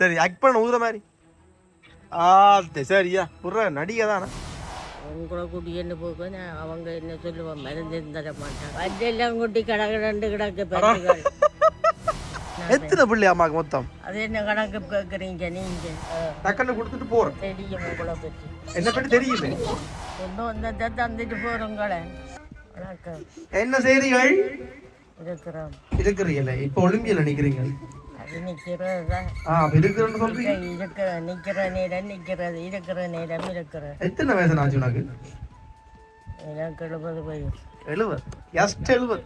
சரி ஆக்ட் பண்ண ஊதுற மாதிரி. ஆ சரியா. புற நடிகை தானே. உங்களை கூட்டிட்டு போக நான் அவங்க என்ன சொல்லுவான் மருந்து தர மாட்டான் வண்டெல்லாம் கொட்டி கிடக்கு பெருகள் எத்தனை பிள்ளை அம்மாக்கு மொத்தம்? அது என்ன கணக்கு கேட்குறீங்க நீங்க? டக்குன்னு கொடுத்துட்டு போறேன். தெரியும் உங்களை பற்றி என்ன பற்றி தெரியுமே கொண்டு வந்ததை தந்துட்டு போறோங்களே. வணக்கம். என்ன செய்றீர்கள்? இருக்கிறோம். இருக்கிறீங்கல்ல இப்ப ஒலிம்பியல நிக்கிறீங்க. இருக்கிற நிற்கிற நேரம் நிற்கிறது இருக்கிற நேரம் இருக்கிற எத்தனை வயசு ஆச்சு உனக்கு? எனக்கு எழுபது வயசு எழுபது. எஸ்ட் எழுபது.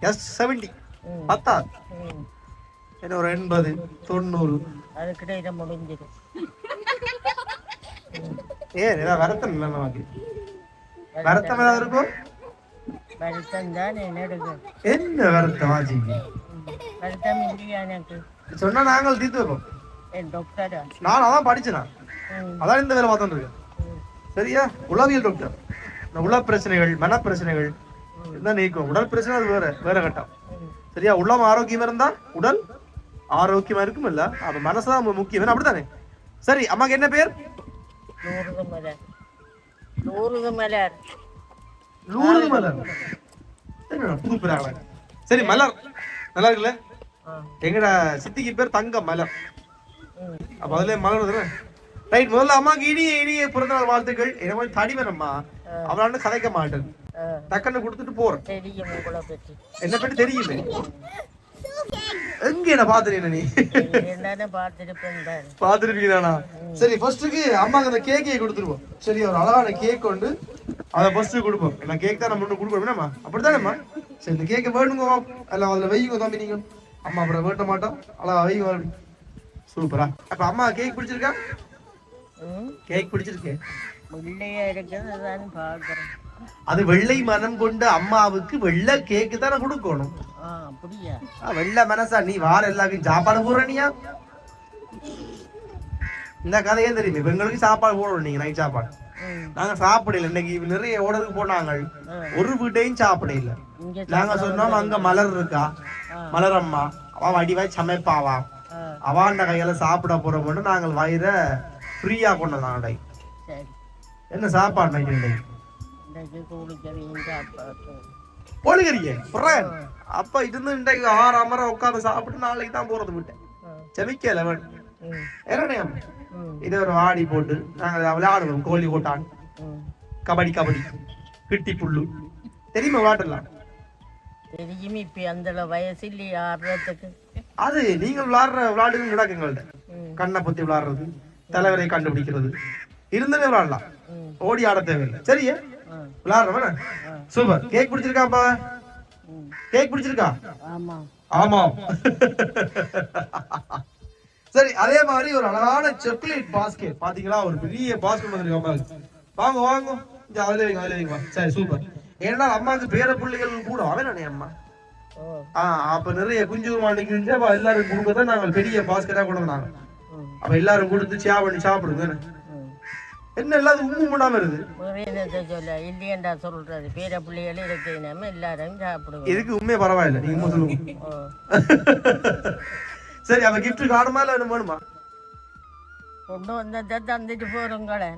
Yes seventy. பத்தா. என்ன ஒரு எண்பது தொண்ணூறு? அதுக்கிட்ட முடிஞ்சிடும் ஏன் ஏதாவது வருத்தம் இல்லை நமக்கு வருத்தம் ஏதாவது இருக்கும் வருத்தம் தான் என்ன சொன்னா நாங்கள் தீர்த்து வைப்போம். நான் அதான் படிச்சேனா. அதான் இந்த வேலை பார்த்துட்டு இருக்கேன். சரியா? உளவியல் டாக்டர் இந்த உள பிரச்சனைகள் மன பிரச்சனைகள் இதுதான் நீக்கும். உடல் பிரச்சனை அது வேற வேற கட்டம். சரியா? உள்ளம் ஆரோக்கியமா இருந்தா உடல் ஆரோக்கியமா இருக்கும் இல்ல? அப்ப மனசுதான் முக்கியம். அப்படித்தானே? சரி அம்மாக்கு என்ன பேர்? சரி மலர். நல்லா இருக்குல்ல. எங்கட சித்திக்கு பேர் தங்க மலர் ம். அப்ப அதுல மலர் ரைட் முதல்ல அம்மாக்கு இனிய இனிய பிறந்தநாள் வாழ்த்துக்கள். என்ன மாதிரி தடிவனம்மா அவளாண்டு கதைக்க மாட்டேன். டக்குன்னு கொடுத்துட்டு போறேன். என்ன பற்றி தெரியுமே? எங்க என்ன பாத்துறீங்க நீ? என்னன்னு பார்த்துருப்பேன் தான் பாத்துருப்பீங்களாண்ணா சரி ஃபர்ஸ்ட்டுக்கு அம்மாக்கு அந்த கேக்கையை கொடுத்துருவோம். சரி ஒரு அழகான கேக் கொண்டு அதை ஃபர்ஸ்ட் கொடுப்போம். ஏன்னா கேக் தான் நம்ம ஒன்று கொடுக்கணும் என்னம்மா? அப்படித்தானேம்மா? சரி இந்த கேக்கை வேணுங்க எல்லாம் அதில் வைங்க தம்பி நீங்கள் அம்மா அப்புறம் வேட்ட மாட்டோம். அழகா வைங்க சூப்பரா. அப்ப அம்மா கேக் பிடிச்சிருக்கா? கேக் பிடிச்சிருக்கேன் வெள்ளையா இருக்கிறது அது வெள்ளை மனம் கொண்ட அம்மாவுக்கு வெள்ளை கேக்கு தானே கொடுக்கணும். அப்படியா? வெள்ளை மனசா நீ வார எல்லாருக்கும் சாப்பாடு போடுறனியா இந்த கதையே தெரியுமே. இப்ப எங்களுக்கு சாப்பாடு போடணும் நீங்க நைட் சாப்பாடு. நாங்க சாப்பிடல. இன்னைக்கு நிறைய ஓடருக்கு போனாங்க. ஒரு வீட்டையும் சாப்பிட இல்ல இங்கே நாங்க சொன்னோம் அங்க மலர் இருக்கா. மலர் அம்மா அவ வடிவாய் சமைப்பாவா? அவாண்ட கையில சாப்பிட போறோம்னு நாங்கள் வயிற ஃப்ரீயா கொண்டு வந்தாங்க என்ன சாப்பாடு போலிகரியே அப்ப இருந்து இன்றைக்கு ஆறு அமரம் உட்காந்து சாப்பிட்டு நாளைக்கு தான் போறது விட்டேன் செமிக்கல வேணும் இதை ஒரு வாடி போட்டு நாங்கள் விளையாடுவோம் கோழி ஓட்டான் கபடி கபடி. கிட்டி புல்லு. தெரியுமா விளையாட்டுலாம் தெரியும் இப்போ அந்த வயசு இல்லையா ஆடுறதுக்கு? அது நீங்கள் விளையாடுற விளையாடுங்க கிடக்கு எங்கள்ட்ட. கண்ணை பத்தி விளையாடுறது தலைவரை கண்டுபிடிக்கிறது. இருந்தே விளையாடலாம். ஓடி ஆட தேவையில்லை. சரியா? விளையாடுறவன சூப்பர். கேக் பிடிச்சிருக்காப்பா? கேக் பிடிச்சிருக்கா? ஆமாம் ஆமாம் சரி அதே மாதிரி ஒரு அழகான சாக்லேட் பாஸ்கெட் பாத்தீங்களா? ஒரு பெரிய பாஸ்கெட் வந்துருக்கு வாங்க வாங்க. அதுல வைங்க அதுல வைங்க. சரி சூப்பர் ஏன்னா அம்மாவுக்கு பேர பிள்ளைகள் கூட அவனே அம்மா? ஓ. ஆ அப்ப நிறைய குஞ்சு மாண்டிக்கு இருந்துச்சு அப்ப எல்லாரும் கொடுக்கதான் நாங்கள் பெரிய பாஸ்கெட்டா கொண்டு வந்தாங்க. அப்ப எல்லாரும் கொடுத்து சியா பண்ணி சாப்பிடுங்க என்ன? ம். என்ன எல்லாரும் உம்மு முடாம வருது வேறு என்னத்தை சொல்ல இல்லையண்டா சொல்றது. பேர பிள்ளைகள் இருக்கு எல்லாரும் சாப்பிடுவோம். எதுக்கு உண்மையே பரவாயில்ல நீங்க உண்மை சொல்லுங்க. சரி அப்ப gift காணுமா இல்ல வேணுமா? கொண்டு வந்ததை தந்துட்டு போறோங்களே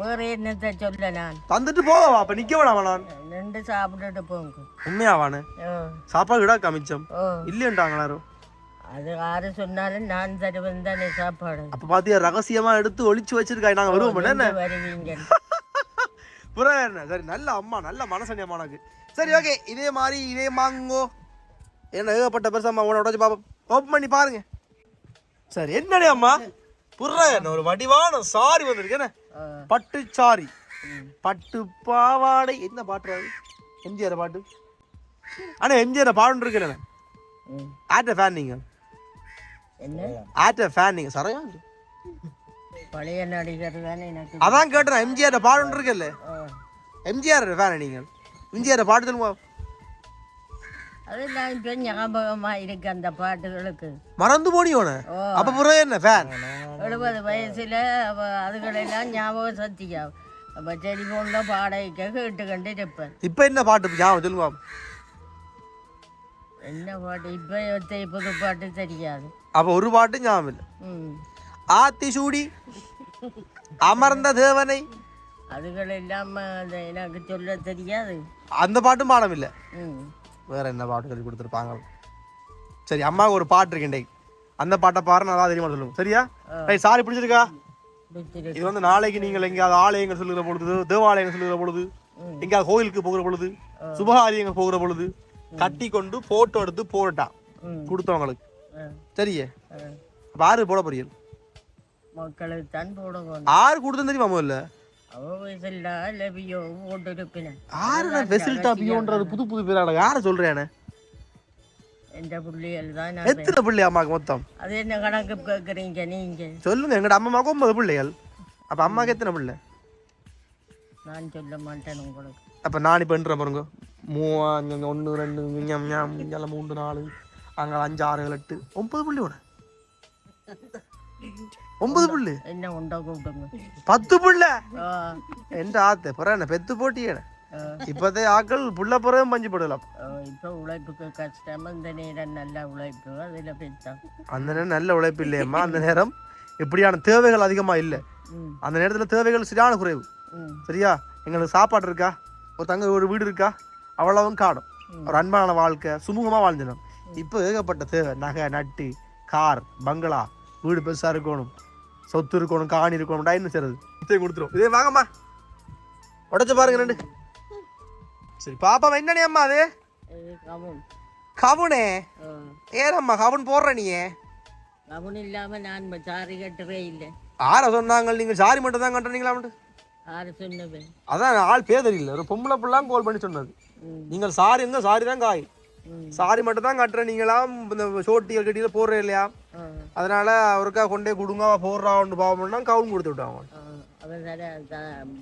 வேற என்னத்தை சொல்ல நான்? தந்துட்டு போவா அப்ப நிக்க வேணாமா நான்? நின்று சாப்பிட்டுட்டு போங்க. உண்மையாவானு? சாப்பாடு விடா கமிச்சம். எல்லாரும். அது யாரு சொன்னாலும் நான் தருவேன் தானே சாப்பாடு. அப்ப பாத்தியா ரகசியமா எடுத்து ஒளிச்சு வச்சிருக்காங்க நாங்க வருவோம் என்ன? வருவீங்க. என்ன? சரி நல்ல அம்மா நல்ல மனசனி அம்மா உனக்கு. சரி ஓகே இதே மாதிரி இதே மாங்கோ என்ன ஏகப்பட்ட பெருசம்மா உன உடச்சு பாப்போம். ஓப்பன் பண்ணி பாருங்க. சரி என்னடே அம்மா? என்ன ஒரு வடிவான சாரி வந்திருக்கு. பட்டு சாரி. பட்டு பாவாடை. என்ன பாட்டு எம்ஜிஆர் பாட்டு. அண்ணா எம்ஜிஆர் பாடுன்னு இருக்குல்ல ம். ஆட்ட ஃபேன் நீங்க. என்ன? ஆட்ட ஃபேன் நீங்க. சரையா பழைய நடிகர் தானே அதான் கேட்டேன் எம்ஜிஆர் பாடுன்னு இருக்குல்ல. எம்ஜிஆர் ஃபேன் நீங்கள் எம்ஜிஆர் பாட்டு சொல்லுங்க அதெல்லாம் இப்போ ஞாபகமா இருக்கு அந்த பாட்டுகளுக்கு. மறந்து போனியோன. அப்ப புறம் என்ன ஃபேன் எழுபது வயசுல அதுகளெல்லாம் ஞாபகம் சத்தியா? அப்போ டெலிஃபோனில் பாடைக்க கேட்டு கண்டு இருப்பேன் இப்ப என்ன பாட்டு ஞாபகம் சொல்லுங்க என்ன பாட்டு? இப்போ புது பாட்டு தெரியாது. அப்ப ஒரு பாட்டு ஞாபகம் இல்லை. ம். ஆத்திசூடி அமர்ந்த தேவனை. அதுகள் இல்லாம எனக்கு சொல்ல தெரியாது. அந்த பாட்டும் பாடம் இல்லை வேற என்ன பாட்டு சொல்லி கொடுத்துருப்பாங்க. சரி அம்மாவுக்கு ஒரு பாட்டு இருக்கு இன்றைக்கு அந்த பாட்டை பாரு நல்லா தெரியுமா சொல்லுங்க சரியா? ரைட் சாரி பிடிச்சிருக்கா இது வந்து நாளைக்கு நீங்கள் எங்கேயாவது ஆலயங்கள் சொல்லுகிற பொழுது தேவாலயங்கள் சொல்லுகிற பொழுது. எங்கேயாவது கோயிலுக்கு போகிற பொழுது சுபகாரியங்கள் போகிற பொழுது கட்டி கொண்டு போட்டோ எடுத்து போட்டான் ம். கொடுத்தவங்களுக்கு. சரியே? ஆறு போட போறீங்க? மக்களுக்கு தான் போடுவோம் ஆறு கொடுத்தது தெரியுமா முதல்ல? ஆறு ஃபெசிலிட்டா பியோன்றது புது புது பேராட. யார சொல்றேன்? எந்த புள்ளிகள் தான் எத்தனை பிள்ளை அம்மாக்கு மொத்தம்? அது என்ன கணக்கு கேட்குறீங்க நீங்க? சொல்லுங்க எங்கட அம்மாவுக்கு ஒன்பது பிள்ளைகள். அப்ப அம்மாக்கு எத்தனை பிள்ளை? நான் சொல்ல மாட்டேன் உங்களுக்கு. அப்ப நான் இப்ப என்றேன் பாருங்க. மூவா இங்க ஒன்று ரெண்டு இங்கே மூன்று நாலு அங்கே அஞ்சு ஆறு ஏழு எட்டு. ஒன்பது பிள்ளையோட? ஒன்பது பிள்ளை. என்ன உண்டா கூப்பிடுங்க. பத்து பிள்ளை. எந்த ஆத்து? பிற என்ன? பெத்து போட்டியே. இப்போதே ஆக்கள் புள்ள பிறகு பஞ்சு போடலாம். இப்ப உழைப்புக்கு கஷ்டம். இந்த நேரம் நல்ல உழைப்பு. அதுல பெற்றான் அந்த நேரம் நல்ல உழைப்பு இல்லையம்மா. அந்த நேரம் இப்படியான தேவைகள் அதிகமா இல்லை. அந்த நேரத்துல தேவைகள் சரியான குறைவு. சரியா? எங்களுக்கு சாப்பாடு இருக்கா? ஒரு தங்க ஒரு வீடு இருக்கா? அவ்வளவும் காணும் ஒரு அன்பான வாழ்க்கை சுமூகமா வாழ்ந்துடும் இப்போ ஏகப்பட்ட தேவை. நகை நட்டு கார் பங்களா வீடு பெருசா இருக்கணும். சொத்து இருக்கணும் காணி இருக்கணும் டைம் செய்யறது இதை கொடுத்துரும். இதே வாங்கம்மா. உடைச்சு பாருங்க ரெண்டு. சரி பாப்பா என்னனே அம்மா அது? கவுன். ஏனம்மா கவுன் போடுற நீயே? கவுன் இல்லாம நான் சாரி கட்டுறே இல்லை. ஆற சொன்னாங்க நீங்க சாரி மட்டும் தான் கட்டுறீங்களா ஆறு சொன்னவன் அதான் ஆள் பேர் தெரியல. ஒரு பொம்பளை பிள்ளாம் கால் பண்ணி சொன்னது. நீங்கள் சாரி இருந்தா சாரி தான் காய். சாரி மட்டும் தான் கட்டுற நீங்களாம் இந்த சோட்டிகள் கட்டியில் போடுற இல்லையா? அதனால அவருக்கா கொண்டே கொடுங்க போடுறான்னு பாவம்னா கவுன் கொடுத்து விட்டாங்க.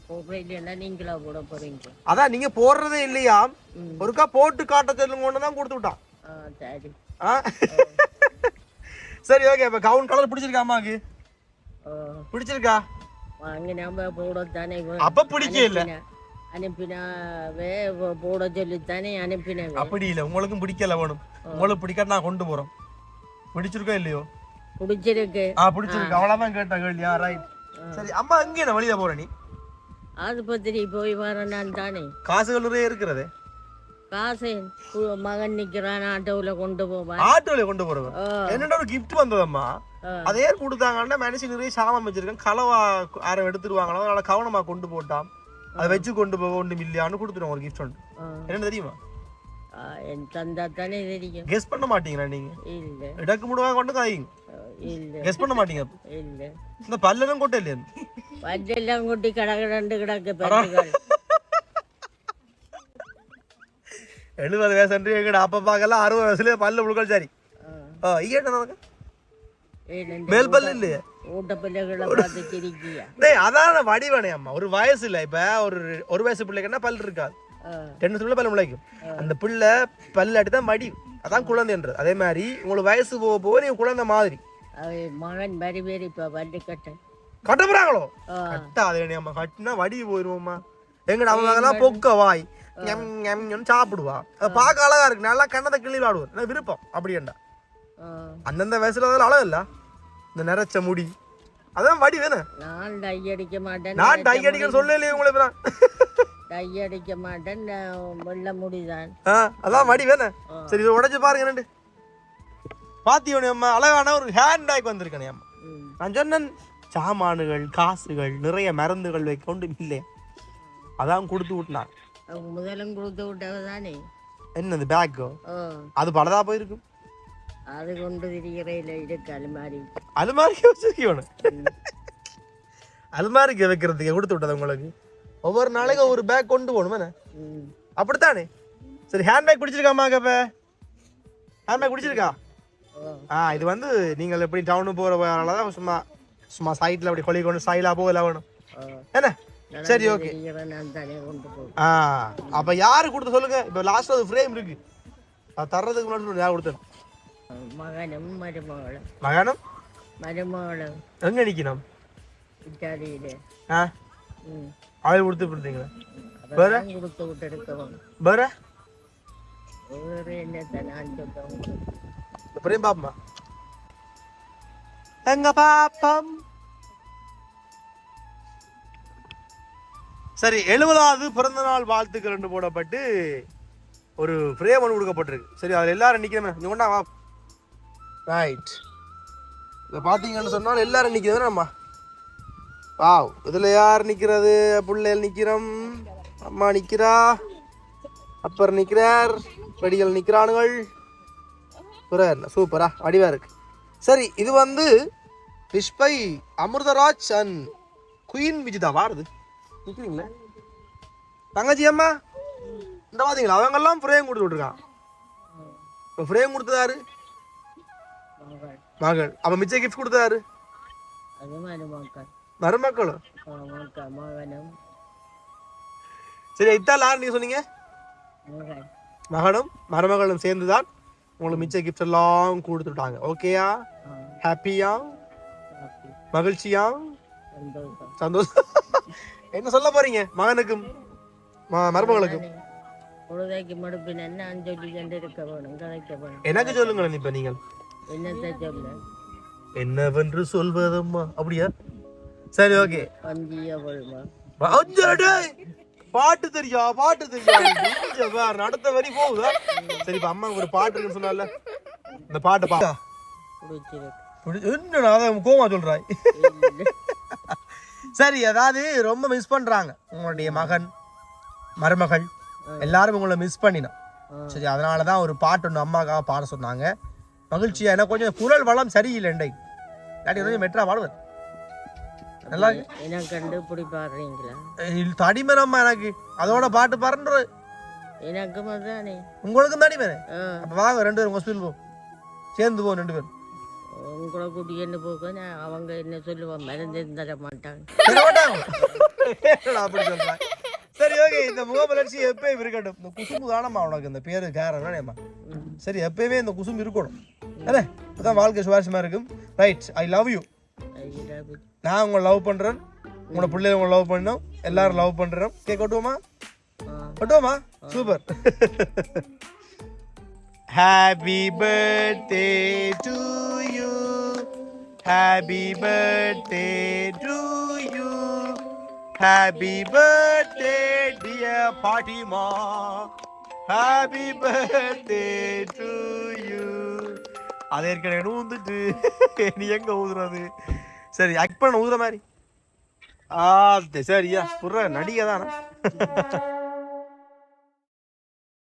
போடுற அதான் நீங்க போடுறதே இல்லையா. ஒருக்கா போட்டு காட்ட சொல்லுங்க தான் கொடுத்து விட்டான். சரி. ஓகே இப்ப கவுன் கலர் பிடிச்சிருக்கா அம்மாக்கு பிடிச்சிருக்கா? அப்ப பிடிக்க இல்ல. அனுப்பினாவே போட சொல்லித்தானே அனுப்பினவே. அப்படி இல்ல உங்களுக்கும் பிடிக்கல வேணும். உங்களுக்கு பிடிக்காத நான் கொண்டு போறோம். பிடிச்சிருக்கோ இல்லையோ? பிடிச்சிருக்கு. ஆ பிடிச்சிருக்கு. அவ்வளவுதான் கேட்டா கேள்வியா ரைட் சரி அம்மா எங்க என்ன வழியில போற நீ? ஆஸ்பத்திரி போய் வர நான் தானே. காசுகள் நிறைய இருக்கிறது. காசு மகன் நிக்கிறான் ஆட்டோவில் கொண்டு போவான். ஆட்டோல கொண்டு போறவன் என்னோட ஒரு gift வந்ததம்மா. அதே கொடுத்தாங்கன்னா மனுஷன் நிறைய சாமான் வச்சிருக்கேன். களவா யாரும் எடுத்துருவாங்களோ அதனால கவனமா கொண்டு போட்டான். அதை வச்சு கொண்டு போக ஒன்றும் இல்லையான்னு கொடுத்துருவோம் ஒரு கிஃப்ட் ஒன்று. என்ன தெரியுமா? என் தந்தா தானே தெரியும். கெஸ் பண்ண மாட்டீங்களா நீங்க? இல்ல. இடக்கு முடுவாங்க கொண்டு காய்ங்க. இல்ல. கெஸ் பண்ண மாட்டீங்க. இல்ல. இந்த பல்லெல்லாம் கொட்ட இல்லையா வண்டெல்லாம் கொட்டி கிடக்கு கிடக்கு பெருகள் எழுபது வயசு அன்று எங்கட அப்பா பார்க்கலாம் அறுபது வயசுல பல்லு முழுக்கள் சரி ஆ என்ன நடக்கு? மேல் பல்லு இல்லையே? அதான் வடிவனே அம்மா. ஒரு வயசு இல்ல. இப்ப ஒரு ஒரு வயசு பிள்ளைக்குன்னா பல் இருக்காது ரெண்டு சொல்ல பல்லு முளைக்கும். அந்த பிள்ளை பல்லாட்டி தான் மடி. அதான் குழந்தைன்றது. அதே மாதிரி உங்களுக்கு வயசு போக போக நீங்க குழந்தை மாதிரி. மகன் வரி வேறு இப்ப வண்டி கட்ட. கட்ட போறாங்களோ? ஆ. கட்டா அதே அம்மா கட்டினா வடி போயிருவோம்மா. எங்கட அவங்க பொக்க வாய். சாப்பிடுவா. பார்க்க அழகா இருக்கு. நல்லா கண்ணத்தை கிள்ளி விளாடுவார் எனக்கு விருப்பம். அப்படியேண்டா. ஆ, அந்தந்த வயசுல அதெல்லாம் அழகு இல்ல. இந்த நிறைச்ச முடி. அதான் வடி வேணும். நான் டை அடிக்க மாட்டேன் நான் டை அடிக்க சொல்லலையே உங்களை அடிக்க மாட்டேன் வெள்ள முடிதான். அதான் வடி வேணும் சரி இதை உடைச்சு பாருங்க ரெண்டு பாத்தியோனே அம்மா அழகான ஒரு ஹேண்ட் பேக் வந்திருக்கனே அம்மா. நான் சொன்னேன் சாமானுகள் காசுகள் நிறைய மருந்துகள் வைக்க ஒன்றும் இல்லை. அதான் கொடுத்து விட்டுனான். முதலும் கொடுத்து விட்டவ தானே. என்னது பேக்கோ அது பலதா போயிருக்கும் அது கொண்டு திரிகிறையில இருக்கு அலுமாரி. அலுமாரிக்கு வச்சிருக்கணும் அலுமாரிக்கு வைக்கிறதுக்கு கொடுத்து விட்டது உங்களுக்கு? ஒவ்வொரு நாளைக்கு ஒரு பேக் கொண்டு போகணும் அப்படித்தானே? சரி ஹேண்ட் பேக் பிடிச்சிருக்காமா அப்ப ஹேண்ட் பேக் பிடிச்சிருக்கா? ஆ இது வந்து நீங்கள் எப்படி டவுனு போகிற தான் சும்மா சும்மா சைட்டில் அப்படி கொலை கொண்டு ஸ்டைலாக போகல வேணும். என்ன? சரி ஓகே ஆ அப்போ யாரு கொடுத்து சொல்லுங்க? இப்போ லாஸ்ட் அது ஃப்ரேம் இருக்கு. அது தர்றதுக்கு முன்னாடி யார் கொடுத்தேன் மகனும் மருமகளும். மகனும்? மருமகளும். எங்கே நிற்கணும் இட்டாலியில ஆ? வேறு? என்னத்தை நான் சொல்லுவேன் இந்த பிரேம் பாப்பமா எங்க பாப்பம்? சரி எழுபதாவது பிறந்த நாள் வாழ்த்துக்கள் என்று போடப்பட்டு ஒரு ஃப்ரேம் ஒன்று கொடுக்கப்பட்டிருக்கு. சரி அதில் எல்லாரும் நிற்கிறமே இங்கே ஒன்றா வா. ரைட் இதை பார்த்தீங்கன்னு சொன்னால் எல்லாரும் நிற்கிறது நம்ம வாவ் இதில் யார் நிற்கிறது பிள்ளைகள் நிற்கிறோம் அம்மா நிற்கிறா அப்பர் நிற்கிறார் வெடிகள் நிற்கிறானுங்கள் புறார் சூப்பரா வடிவா இருக்கு. சரி இது வந்து wish by Amirtharaj and queen Vijitha. வாருது நிற்கிறீங்களே தங்கச்சி அம்மா. இந்த பார்த்தீங்களா அவங்கெல்லாம் ஃப்ரேம் கொடுத்து விட்ருக்கான் இப்போ ஃப்ரேம் கொடுத்ததாரு மகள். அப்போ மிச்ச கிஃப்ட் கொடுத்தாரு மருமக்கள் சரி இத்தால் யார் நீங்கள் சொன்னீங்க? மகனும் மருமகளும் சேர்ந்து தான் உங்களுக்கு மிச்ச கிஃப்ட் எல்லாம் கொடுத்துட்டாங்க ஓகேயா ஹாப்பியா ஹாப்பி மகிழ்ச்சியா? சந்தோஷம். என்ன சொல்ல போறீங்க? மகனுக்கும் மருமகளுக்கும்? பொழுதைக்கு மடுப்பின் என்ன சொல்லி கொண்டு இருக்க வேணும்? கதைக்க வேணும். எனக்கு சொல்லுங்களேன் இப்ப நீங்கள். என்னத்தை சொல்ல? என்னவென்று சொல்வதம்மா? அப்படியா? சரி ஓகே வருமா பாட்டு தெரியா? பாட்டு தெரியா? நடத்த வரி போகுதா? சரி இப்ப அம்மா ஒரு பாட்டு இருக்குன்னு சொன்னால இந்த பாட்டை பா. என்னடா அதான் கோமா சொல்றாய்? சரி அதாவது ரொம்ப மிஸ் பண்றாங்க. உங்களுடைய மகன் மருமகள் எல்லாரும் உங்களை மிஸ் பண்ணினோம். சரி அதனால தான் ஒரு பாட்டு ஒன்று அம்மாக்காக பாட சொன்னாங்க. மகிழ்ச்சியா எனக்கு கொஞ்சம் குரல் வளம் சரியில்லை இண்டை இல்லாட்டி கொஞ்சம் மெட்ரா பாடுவேன். நல்லா. என்ன கண்டு இப்படி பாடுறீங்களா தடிமனம்மா எனக்கு. அதோட பாட்டு பாடுற எனக்கும் அதுதானே உங்களுக்கும் தடிமனே? அப்போ வாங்க ரெண்டு பேரும் ஹாஸ்பிட்டல் போ. சேர்ந்து போ ரெண்டு பேரும். உங்களை கூட்டின்னு போக நான் அவங்க என்ன சொல்லுவாங்க மருந்து தர மாட்டாங்க. சரி, அப்படி ஓகே இந்த முகமலர்ச்சி எப்பயும் இருக்கட்டும். இந்த குசும்பு தானம்மா உனக்கு இந்த பேரு காரணம்மா சரி எப்பயுமே இந்த குசும்பு இருக்கணும். இதுதான் வாழ்க்கை சுவாரஸ்யமா இருக்கும். ரைட் ஐ லவ் யூ நான் உங்களை லவ் பண்ணுறேன் உங்களோட பிள்ளைய உங்களை லவ் பண்ணோம் எல்லாரும் லவ் பண்ணுறோம் கேக் கொட்டுவோமா? ஒட்டுவோமா கொட்டுவோமா? Super happy birthday to you happy birthday to you happy birthday dear பாட்டிமா ஹாப்பி பர்த்டே டு யூ அது ஏற்கனவே ஊந்துட்டு நீ எங்கே ஊதுறது? சரி ஆக்ட் பண்ண ஊதுற மாதிரி. ஆ சரியா. புற நடிகை தானே.